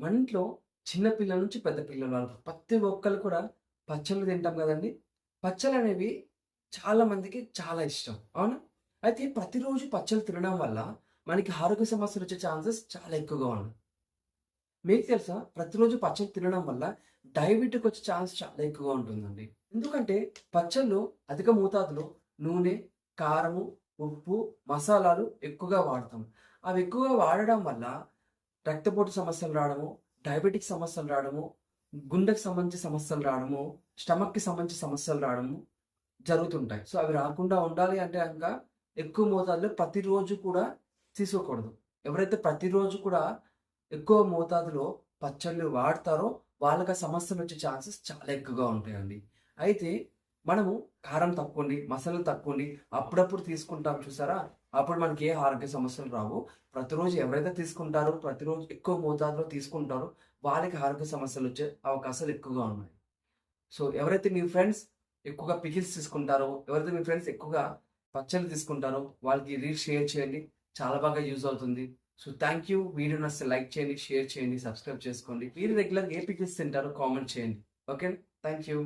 మన ఇంట్లో చిన్న పిల్లల నుంచి పెద్ద పిల్లల వరకు ప్రతి ఒక్కరు కూడా పచ్చళ్ళు తింటాం కదండి. పచ్చళ్ళు అనేవి చాలామందికి చాలా ఇష్టం. అవునా? అయితే ప్రతిరోజు పచ్చళ్ళు తినడం వల్ల మనకి ఆరోగ్య సమస్యలు వచ్చే ఛాన్సెస్ చాలా ఎక్కువగా ఉన్నాయి. మీకు తెలుసా? ప్రతిరోజు పచ్చళ్ళు తినడం వల్ల డయాబెటిక్ వచ్చే ఛాన్స్ చాలా ఎక్కువగా ఉంటుందండి. ఎందుకంటే పచ్చళ్ళు అధిక మోతాదులో నూనె కారము ఉప్పు మసాలాలు ఎక్కువగా వాడతాం. అవి ఎక్కువగా వాడడం వల్ల రక్తపోటు సమస్యలు రావడము డయాబెటిక్ సమస్యలు రావడము గుండెకి సంబంధించి సమస్యలు రావడము స్టమక్కి సంబంధించి సమస్యలు రావడము జరుగుతుంటాయి. సో అవి రాకుండా ఉండాలి అంటే కనుక ఎక్కువ మోతాదులో ప్రతిరోజు కూడా తీసుకోకూడదు. ఎవరైతే ప్రతిరోజు కూడా ఎక్కువ మోతాదులో పచ్చళ్ళు వాడతారో వాళ్ళకి సమస్యలు వచ్చే ఛాన్సెస్ చాలా ఎక్కువగా ఉంటాయండి. అయితే మనము కారం తక్కువండి మసాలాలు తక్కువండి అప్పుడప్పుడు తీసుకుంటాం చూసారా? అప్పుడు మనకి ఏ ఆరోగ్య సమస్యలు రావు. ప్రతిరోజు ఎవరైతే తీసుకుంటారో ప్రతిరోజు ఎక్కువ మోతాదులో తీసుకుంటారో వాళ్ళకి ఆరోగ్య సమస్యలు వచ్చే అవకాశాలు ఎక్కువగా ఉన్నాయి. సో ఎవరైతే మీ ఫ్రెండ్స్ ఎక్కువగా పికిల్స్ తీసుకుంటారో ఎవరైతే మీ ఫ్రెండ్స్ ఎక్కువగా పచ్చళ్ళు తీసుకుంటారో వాళ్ళకి రీల్ షేర్ చేయండి. చాలా బాగా యూజ్ అవుతుంది. So thank you. వీడియో నచ్చితే లైక్ చేయండి షేర్ చేయండి సబ్స్క్రైబ్ చేసుకోండి. మీరు రెగ్యులర్గా ఏ పికిల్స్ తింటారో కామెంట్ చేయండి. Okay thank you.